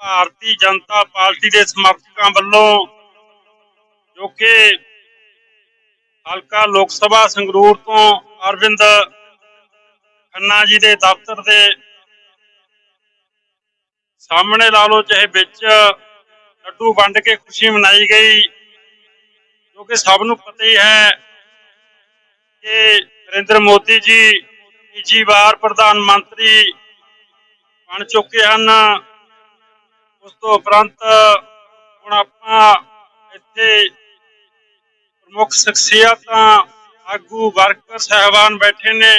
Bharatiya Janata party ਦੇ ਸਮਰਥਕਾਂ ਵੱਲੋਂ ਜੋ ਕਿ ਹਲਕਾ ਲੋਕ ਸਭਾ ਸੰਗਰੂਰ ਤੋਂ ਅਰਵਿੰਦ ਖੰਨਾ ਜੀ ਦੇ ਦਫ਼ਤਰ ਦੇ ਸਾਹਮਣੇ ਲਾ ਲੋ ਚਾਹੇ ਵਿੱਚ ਲੱਡੂ ਵੰਡ ਕੇ ਖੁਸ਼ੀ ਮਨਾਈ ਗਈ, ਜੋ ਕਿ ਸਭ ਨੂੰ ਪਤਾ ਹੀ ਹੈ ਕਿ ਨਰਿੰਦਰ ਮੋਦੀ ਜੀ ਤੀਜੀ ਵਾਰ ਪ੍ਰਧਾਨ ਮੰਤਰੀ ਬਣ ਚੁੱਕੇ ਹਨ। ਉਸ ਤੋਂ ਉਪਰੰਤ, ਹੁਣ ਆਪਾਂ ਇੱਥੇ ਪ੍ਰਮੁੱਖ ਸ਼ਖਸੀਅਤਾਂ, ਆਗੂ, ਵਰਕਰ, ਸਹਿਬਾਨ ਬੈਠੇ ਨੇ।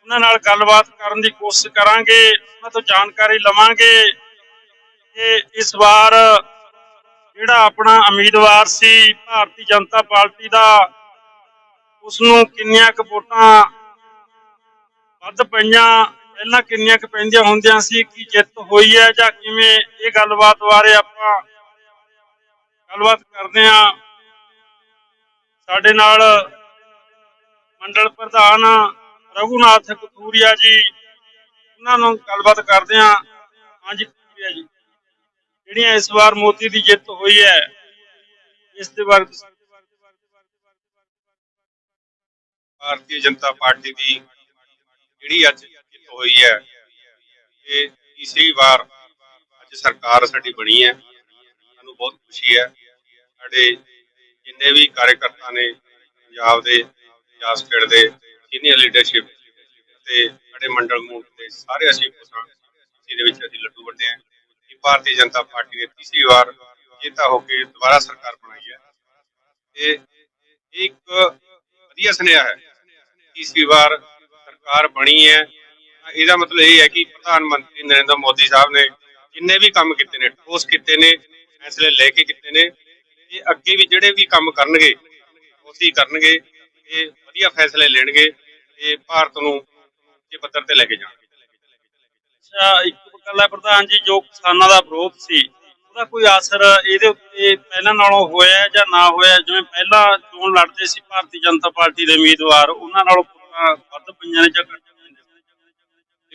ਉਹਨਾਂ ਨਾਲ ਗੱਲਬਾਤ ਕਰਨ ਦੀ ਕੋਸ਼ਿਸ਼ ਕਰਾਂਗੇ, ਉਹਨਾਂ ਤੋਂ ਜਾਣਕਾਰੀ ਲਵਾਂਗੇ ਕਿ ਇਸ ਵਾਰ ਜਿਹੜਾ ਆਪਣਾ ਉਮੀਦਵਾਰ ਸੀ ਭਾਰਤੀ ਜਨਤਾ ਪਾਰਟੀ ਦਾ ਉਸ ਨੂੰ ਕਿੰਨੀਆਂ ਕੁ ਵੋਟਾਂ ਵੱਧ ਪਈਆਂ ਪਹਿਲਾਂ ਕਿੰਨੀਆਂ ਕੁ ਪੈਂਦੀਆਂ ਹੁੰਦੀਆਂ ਸੀ, ਕੀ ਜਿੱਤ ਹੋਈ ਹੈ ਜਾਂ ਕਿਵੇਂ, ਇਹ ਗੱਲਬਾਤ ਬਾਰੇ ਆਪਾਂ ਗੱਲਬਾਤ ਕਰਦੇ ਹਾਂ। ਸਾਡੇ ਨਾਲ ਮੰਡਲ ਪ੍ਰਧਾਨ ਰਘੁਨਾਥ ਕਤੂਰੀਆ ਜੀ, ਉਹਨਾਂ ਨੂੰ ਗੱਲਬਾਤ ਕਰਦੇ ਹਾਂ। ਹਾਂਜੀ ਕਤੂਰੀਆ ਜੀ, ਜਿਹੜੀਆਂ ਇਸ ਵਾਰ ਮੋਦੀ ਦੀ ਜਿੱਤ ਹੋਈ ਹੈ, ਇਸ ਦੇ ਬਾਰੇ ਭਾਰਤੀ ਜਨਤਾ ਪਾਰਟੀ ਦੀ ਜਿਹੜੀ ਅੱਜ ਹੋਈ ਹੈ। ਇਹ ਤੀਸਰੀ ਵਾਰ ਅੱਜ ਸਰਕਾਰ ਸਾਡੀ ਬਣੀ ਹੈ। ਸਾਨੂੰ ਬਹੁਤ ਖੁਸ਼ੀ ਹੈ। ਸਾਡੇ ਜਿੰਨੇ ਵੀ ਕਾਰਜਕਰਤਾ ਨੇ ਪੰਜਾਬ ਦੇ ਪੰਜਾਬ ਸਟੇਟ ਦੇ ਸੀਨੀਅਰ ਲੀਡਰਸ਼ਿਪ ਤੇ ਸਾਡੇ ਮੰਡਲ ਮੂਲ ਦੇ ਸਾਰੇ ਅਸੀਂ ਖੁਸ਼ ਜਿਹਦੇ ਵਿੱਚ ਅਸੀਂ ਲੱਡੂ ਵੰਡੇ ਹਾਂ। ਕਿ ਭਾਰਤੀ ਜਨਤਾ ਪਾਰਟੀ ਨੇ ਤੀਸਰੀ ਵਾਰ ਜੇਤਾ ਹੋ ਕੇ ਦੁਬਾਰਾ ਸਰਕਾਰ ਬਣਾਈ ਹੈ। ਇਹ ਇੱਕ ਵਧੀਆ ਸੁਨੇਹਾ ਹੈ। ਤੀਸਰੀ ਵਾਰ ਸਰਕਾਰ ਬਣੀ ਹੈ। ਇਹਦਾ ਮਤਲਬ ਇਹ ਹੈ ਕਿ ਪ੍ਰਧਾਨ ਮੰਤਰੀ ਨਰਿੰਦਰ ਮੋਦੀ ਸਾਹਿਬ ਨੇ ਜਿੰਨੇ ਵੀ ਕੰਮ ਕੀਤੇ ਨੇ, ਠੋਸ ਕੀਤੇ ਨੇ, ਫੈਸਲੇ ਲੈ ਕੇ ਕੀਤੇ ਨੇ, ਇਹ ਅੱਗੇ ਵੀ ਜਿਹੜੇ ਵੀ ਕੰਮ ਕਰਨਗੇ ਉਸੇ ਕਰਨਗੇ, ਇਹ ਵਧੀਆ ਫੈਸਲੇ ਲੈਣਗੇ ਤੇ ਭਾਰਤ ਨੂੰ ਉੱਚੇ ਪੱਧਰ ਤੇ ਲੈ ਕੇ ਜਾਣਗੇ। ਅੱਛਾ, ਇੱਕ ਗੱਲ ਹੈ ਪ੍ਰਧਾਨ ਜੀ, ਜੋ ਕਿਸਾਨਾਂ ਦਾ ਵਿਰੋਧ ਸੀ, ਉਹਦਾ ਕੋਈ ਅਸਰ ਇਹਦੇ ਉੱਤੇ ਪਹਿਲਾਂ ਨਾਲੋਂ ਹੋਇਆ ਜਾਂ ਨਾ ਹੋਇਆ ਜਿਵੇਂ ਪਹਿਲਾਂ ਚੋਣ ਲੜਦੇ ਸੀ ਭਾਰਤੀ ਜਨਤਾ ਪਾਰਟੀ ਦੇ ਉਮੀਦਵਾਰ, ਉਹਨਾਂ ਨਾਲੋਂ ਵੱਧ ਪਈਆਂ ਨੇ ਜਾਂ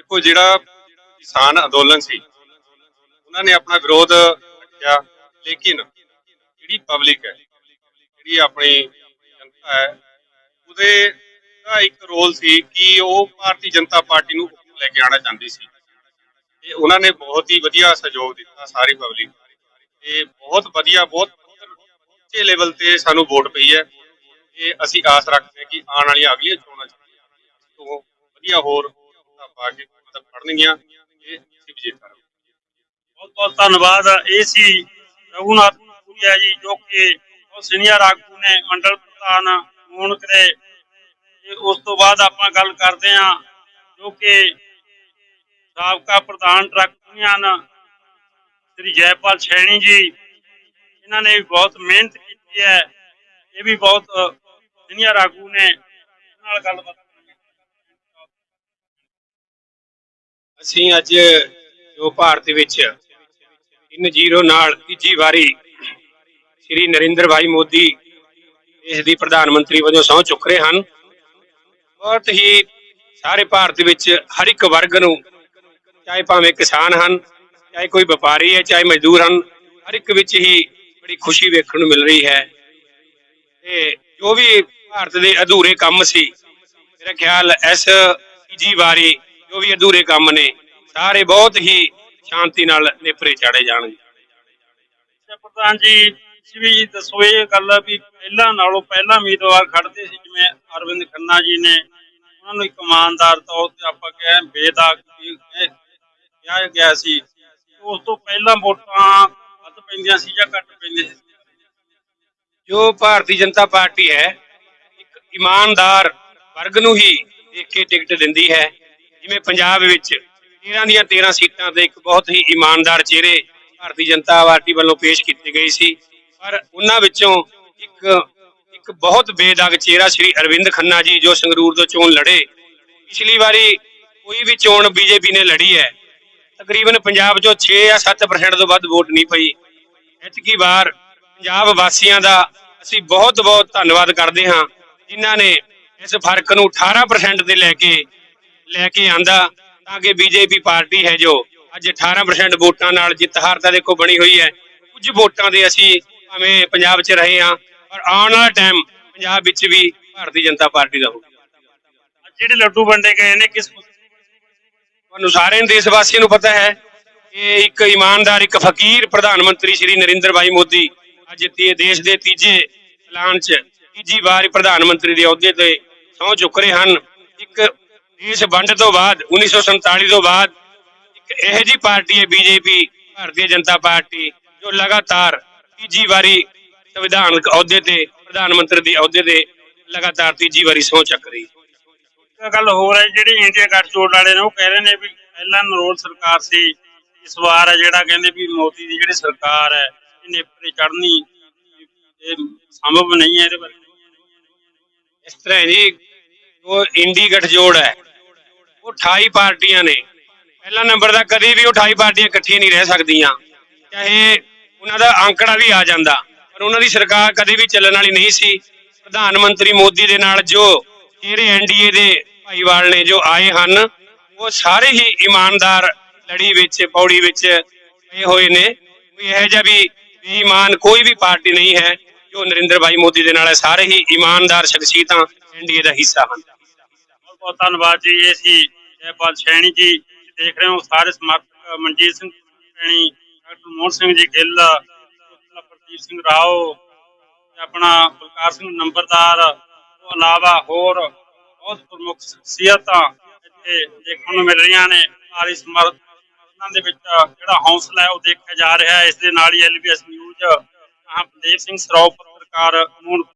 ਦੇਖੋ ਜਿਹੜਾ ਕਿਸਾਨ ਅੰਦੋਲਨ ਸੀ, ਉਹਨਾਂ ਨੇ ਆਪਣਾ ਵਿਰੋਧ ਰੱਖਿਆ। ਲੇਕਿਨ ਜਿਹੜੀ ਪਬਲਿਕ ਹੈ, ਜਿਹੜੀ ਆਪਣੀ ਜਨਤਾ ਹੈ, ਉਹਦੇ ਦਾ ਇੱਕ ਰੋਲ ਸੀ ਕਿ ਉਹ ਭਾਰਤੀ ਜਨਤਾ ਪਾਰਟੀ ਨੂੰ ਲੈ ਕੇ ਆਉਣਾ ਚਾਹੁੰਦੀ ਸੀ। ਤੇ ਉਹਨਾਂ ਨੇ ਬਹੁਤ ਹੀ ਵਧੀਆ ਸਹਿਯੋਗ ਦਿੱਤਾ ਸਾਰੀ ਪਬਲਿਕ ਤੇ ਬਹੁਤ ਵਧੀਆ, ਬਹੁਤ ਉੱਚੇ ਲੈਵਲ ਤੇ ਸਾਨੂੰ ਵੋਟ ਪਈ ਹੈ। ਤੇ ਅਸੀਂ ਆਸ ਰੱਖਦੇ ਹਾਂ ਕਿ ਆਉਣ ਵਾਲੀਆਂ ਅਗਲੀਆਂ ਚੋਣਾਂ 'ਚ ਤੋਂ ਵਧੀਆ ਹੋਰ ਪਾ ਕੇ ਮਤਲਬ ਫੜਨਗੀਆਂ। ਇਹ ਅਸੀਂ ਵਿਜੇਤਾ ਬਹੁਤ ਬਹੁਤ ਧੰਨਵਾਦ। ਇਹ ਸੀ ਰਘੁਨਾਥ ਪੁਰੀਆ ਜੀ, ਜੋ ਕਿ ਉਹ ਸੀਨੀਅਰ ਆਗੂ ਨੇ, ਮੰਡਲ ਪ੍ਰਧਾਨ ਮੂਨਕ ਦੇ। ਤੇ ਉਸ ਤੋਂ ਬਾਅਦ ਆਪਾਂ ਗੱਲ ਕਰਦੇ ਹਾਂ, ਜੋ ਕਿ ਸਾਬਕਾ ਪ੍ਰਧਾਨ ਟਰੱਕ ਯੂਨੀਅਨ ਸ੍ਰੀ ਜੈਪਾਲ ਸੈਣੀ ਜੀ। ਇਹਨਾਂ ਨੇ ਵੀ ਬਹੁਤ ਮਿਹਨਤ ਕੀਤੀ ਹੈ। ਇਹ ਵੀ ਬਹੁਤ ਸੀਨੀਅਰ ਆਗੂ ਨੇ। ਨਾਲ ਗੱਲਬਾਤ ਅਸੀਂ ਅੱਜ ਜੋ ਭਾਰਤ ਵਿੱਚ 3-0 ਨਾਲ ਤੀਜੀ ਵਾਰੀ ਸ੍ਰੀ ਨਰਿੰਦਰ ਭਾਈ ਮੋਦੀ ਦੇਸ਼ ਦੀ ਪ੍ਰਧਾਨ ਮੰਤਰੀ ਵਜੋਂ ਸਹੁੰ ਚੁੱਕ ਰਹੇ ਹਨ। ਬਹੁਤ ਹੀ ਸਾਰੇ ਭਾਰਤ ਵਿੱਚ ਹਰ ਇੱਕ ਵਰਗ ਨੂੰ ਚਾਹੇ ਭਾਵੇਂ ਕਿਸਾਨ ਹਨ, ਚਾਹੇ ਕੋਈ ਵਪਾਰੀ ਹੈ, ਚਾਹੇ ਮਜ਼ਦੂਰ ਹਨ, ਹਰ ਇੱਕ ਵਿੱਚ ਹੀ ਬੜੀ ਖੁਸ਼ੀ ਵੇਖਣ ਨੂੰ ਮਿਲ ਰਹੀ ਹੈ। ਤੇ ਜੋ ਵੀ ਭਾਰਤ ਦੇ ਅਧੂਰੇ ਕੰਮ ਸੀ, ਮੇਰਾ ਖਿਆਲ ਇਸ ਤੀਜੀ ਵਾਰੀ ਜੋ ਵੀ ਅਧੂਰੇ ਕੰਮ ਨੇ। ਸਾਰੇ ਬਹੁਤ ਹੀ ਸ਼ਾਂਤੀ ਨਾਲ ਨੇਪਰੇ ਚਾੜੇ ਜਾਣਗੇ। ਪ੍ਰਧਾਨ ਜੀ ਤੁਸੀਂ ਵੀ ਦੱਸੋ ਇਹ ਗੱਲ ਵੀ ਪਹਿਲਾਂ ਨਾਲੋਂ ਪਹਿਲਾਂ ਉਮੀਦਵਾਰ ਖੜਦੇ ਸੀ ਜਿਵੇਂ ਅਰਵਿੰਦ ਖੰਨਾ ਜੀ ਨੇ। ਉਹਨਾਂ ਨੂੰ ਇੱਕ ਇਮਾਨਦਾਰ ਤੌਰ ਤੇ ਆਪਾਂ ਕਹੇ ਬੇਦਾਗ ਕਿਹਾ ਗਿਆ ਸੀ। ਉਸ ਤੋਂ ਪਹਿਲਾਂ ਵੋਟਾਂ ਵੱਧ ਪੈਂਦੀਆਂ ਸੀ ਜਾਂ ਘੱਟ ਪੈਂਦੀਆਂ ਸੀ? ਜੋ ਭਾਰਤੀ ਜਨਤਾ ਪਾਰਟੀ ਹੈ ਇੱਕ ਇਮਾਨਦਾਰ ਵਰਗ ਨੂੰ ਹੀ ਦੇਖ ਕੇ ਟਿਕਟ ਦਿੰਦੀ ਹੈ। ਜਿਵੇਂ ਪੰਜਾਬ ਵਿੱਚ 13 ਦੀਆਂ 13 ਸੀਟਾਂ ਤੇ ਇੱਕ ਬਹੁਤ ਹੀ ਇਮਾਨਦਾਰ ਚਿਹਰੇ ਭਾਰਤੀ ਜਨਤਾ ਪਾਰਟੀ ਵੱਲੋਂ ਪੇਸ਼ ਕੀਤੇ ਗਏ ਸੀ। ਪਰ ਉਹਨਾਂ ਵਿੱਚੋਂ ਇੱਕ ਇੱਕ ਬਹੁਤ ਬੇਦਾਗ ਚਿਹਰਾ ਸ਼੍ਰੀ ਅਰਵਿੰਦ ਖੰਨਾ ਜੀ ਜੋ ਸੰਗਰੂਰ ਤੋਂ ਚੋਣ ਲੜੇ। ਪਿਛਲੀ ਵਾਰੀ ਕੋਈ ਵੀ ਚੋਣ ਬੀਜੇਪੀ ਨੇ ਲੜੀ ਹੈ। ਤਕਰੀਬਨ ਪੰਜਾਬ 'ਚੋਂ 6 ਜਾਂ 7% ਤੋਂ ਵੱਧ ਵੋਟ ਨਹੀਂ ਪਈ। ਐਤਕੀ ਵਾਰ ਪੰਜਾਬ ਵਾਸੀਆਂ ਦਾ ਅਸੀਂ ਬਹੁਤ ਬਹੁਤ ਧੰਨਵਾਦ ਕਰਦੇ ਹਾਂ, ਜਿਨ੍ਹਾਂ ਨੇ ਇਸ ਫ਼ਰਕ ਨੂੰ 18% ਤੇ ਲੈ ਕੇ ਲੈ ਕੇ ਆਂਦਾ ਤਾਂ ਕਿ ਬੀਜੇਪੀ ਪਾਰਟੀ ਹੈ ਜੋ ਅੱਜ 18% ਵੋਟਾਂ ਨਾਲ ਜਿੱਤ ਹਾਰ ਤਾਂ ਦੇਖੋ ਬਣੀ ਹੋਈ ਹੈ। ਕੁਝ ਵੋਟਾਂ ਦੇ ਅਸੀਂ ਭਾਵੇਂ ਪੰਜਾਬ 'ਚ ਰਹੇ ਹਾਂ, ਪਰ ਆਉਣ ਵਾਲਾ ਟਾਈਮ ਪੰਜਾਬ ਵਿੱਚ ਵੀ ਭਾਰਤੀ ਜਨਤਾ ਪਾਰਟੀ ਦਾ ਹੋਊਗਾ। ਜਿਹੜੇ ਲੱਡੂ ਵੰਡੇ ਗਏ ਨੇ ਕਿਸ ਤੁਹਾਨੂੰ ਸਾਰਿਆਂ ਦੇਸ਼ ਵਾਸੀਆਂ ਨੂੰ ਪਤਾ ਹੈ ਕਿ ਇੱਕ ਇਮਾਨਦਾਰ, ਇੱਕ ਫਕੀਰ ਪ੍ਰਧਾਨ ਮੰਤਰੀ ਸ਼੍ਰੀ ਨਰਿੰਦਰ ਭਾਈ ਮੋਦੀ ਅੱਜ ਤੇ ਦੇਸ਼ ਦੇ ਤੀਜੇ ਐਲਾਨ 'ਚ ਤੀਜੀ ਵਾਰ ਪ੍ਰਧਾਨ ਮੰਤਰੀ ਦੇ ਅਹੁਦੇ ਤੇ ਸਹੁੰ ਚੁੱਕ ਰਹੇ ਹਨ। ਇੱਕ ਦੇਸ਼ ਵੰਡ ਤੋਂ ਬਾਅਦ 1947 ਤੋਂ ਬਾਅਦ ਇੱਕ ਇਹੋ ਜਿਹੀ ਪਾਰਟੀ ਹੈ ਬੀਜੇਪੀ ਭਾਰਤੀ ਜਨਤਾ ਪਾਰਟੀ ਜੋ ਲਗਾਤਾਰ ਤੀਜੀ ਵਾਰੀ ਸੰਵਿਧਾਨਕ ਅਹੁਦੇ ਤੇ ਪ੍ਰਧਾਨ ਮੰਤਰੀ ਦੇ ਅਹੁਦੇ ਤੇ ਲਗਾਤਾਰ ਤੀਜੀ ਵਾਰੀ ਸਹੁੰ ਚੱਕ ਰਹੀ ਗੱਲ ਹੋਰ ਹੈ ਜਿਹੜੀ ਇੰਡੀਆ ਗੱਠਜੋੜ ਵਾਲੇ ਨੇ ਉਹ ਕਹਿ ਰਹੇ ਨੇ ਵੀ ਪਹਿਲਾਂ ਨਰੋਲ ਸਰਕਾਰ ਸੀ ਇਸ ਵਾਰ ਹੈ ਜਿਹੜਾ ਕਹਿੰਦੇ ਵੀ ਮੋਦੀ ਦੀ ਜਿਹੜੀ ਸਰਕਾਰ ਹੈ ਇਹ ਨੇਪਰੇ ਚੜਨੀ ਇਹ ਸੰਭਵ ਨਹੀਂ ਹੈ ਇਹਦੇ ਬਾਰੇ। ਇਸ ਤਰ੍ਹਾਂ ਜੀ ਉਹ ਇੰਡੀ ਗਠਜੋੜ ਹੈ ਉਹ 28 ਪਾਰਟੀਆਂ ਨੇ। ਪਹਿਲਾ ਨੰਬਰ ਦਾ ਕਦੀ ਵੀ ਉਹ 28 ਪਾਰਟੀਆਂ ਇਕੱਠੀਆਂ ਨਹੀਂ ਰਹਿ ਸਕਦੀਆਂ। ਚਾਹੇ ਉਹਨਾਂ ਦਾ ਅੰਕੜਾ ਵੀ ਆ ਜਾਂਦਾ। ਪਰ ਉਹਨਾਂ ਦੀ ਸਰਕਾਰ ਕਦੀ ਵੀ ਚੱਲਣ ਵਾਲੀ ਨਹੀਂ ਸੀ। ਪ੍ਰਧਾਨ ਮੰਤਰੀ ਮੋਦੀ ਦੇ ਨਾਲ ਜੋ ਜਿਹੜੇ ਐਨਡੀਏ ਦੇ ਭਾਈਵਾਲ ਨੇ ਜੋ ਆਏ ਹਨ, ਉਹ ਸਾਰੇ ਹੀ ਇਮਾਨਦਾਰ ਲੜੀ ਵਿੱਚ, ਪੌੜੀ ਵਿੱਚ ਪਏ ਹੋਏ ਨੇ। ਕੋਈ ਇਹੋ ਜਿਹਾ ਵੀ ਬੇਈਮਾਨ ਕੋਈ ਵੀ ਪਾਰਟੀ ਨਹੀਂ ਹੈ, ਜੋ ਨਰਿੰਦਰ ਭਾਈ ਮੋਦੀ ਦੇ ਨਾਲ ਸਾਰੇ ਹੀ ਇਮਾਨਦਾਰ ਸ਼ਖਸੀਅਤਾਂ ਐਨਡੀਏ ਦਾ ਹਿੱਸਾ ਹਨ। ਬਹੁਤ ਧੰਨਵਾਦ ਜੀ। ਇਹ ਸੀ ਜੈਪਾਲ ਸ਼ੈਣੀ ਜੀ। ਦੇਖ ਰਹੇ ਹੋ ਸਾਰੇ ਸਮਰਥਕ ਮਨਜੀਤ ਸਿੰਘ ਸ਼ੈਣੀ, ਡਾਕਟਰ ਮੋਹਨ ਸਿੰਘ ਜੀ ਗਿੱਲ ਪ੍ਰਦੀਪ ਸਿੰਘ ਰਾਓ ਆਪਣਾ ਬਲਕਾਰ ਸਿੰਘ ਨੰਬਰਦਾਰ ਤੋਂ ਇਲਾਵਾ ਹੋਰ ਬਹੁਤ ਪ੍ਰਮੁੱਖ ਸ਼ਖਸੀਅਤਾਂ ਇੱਥੇ ਦੇਖਣ ਨੂੰ ਮਿਲ ਰਹੀਆਂ ਨੇ। ਸਾਰੀ ਸਮਰਥ ਉਹਨਾਂ ਦੇ ਵਿੱਚ ਜਿਹੜਾ ਹੌਸਲਾ ਹੈ, ਉਹ ਦੇਖਿਆ ਜਾ ਰਿਹਾ ਹੈ। ਇਸ ਦੇ ਨਾਲ ਹੀ ਐਲਬੀਐਸ ਨਿਊਜ਼ ਆਹ ਦੇਵ ਸਿੰਘ ਸਰੋਪ ਪੱਤਰਕਾਰ ਨੂੰ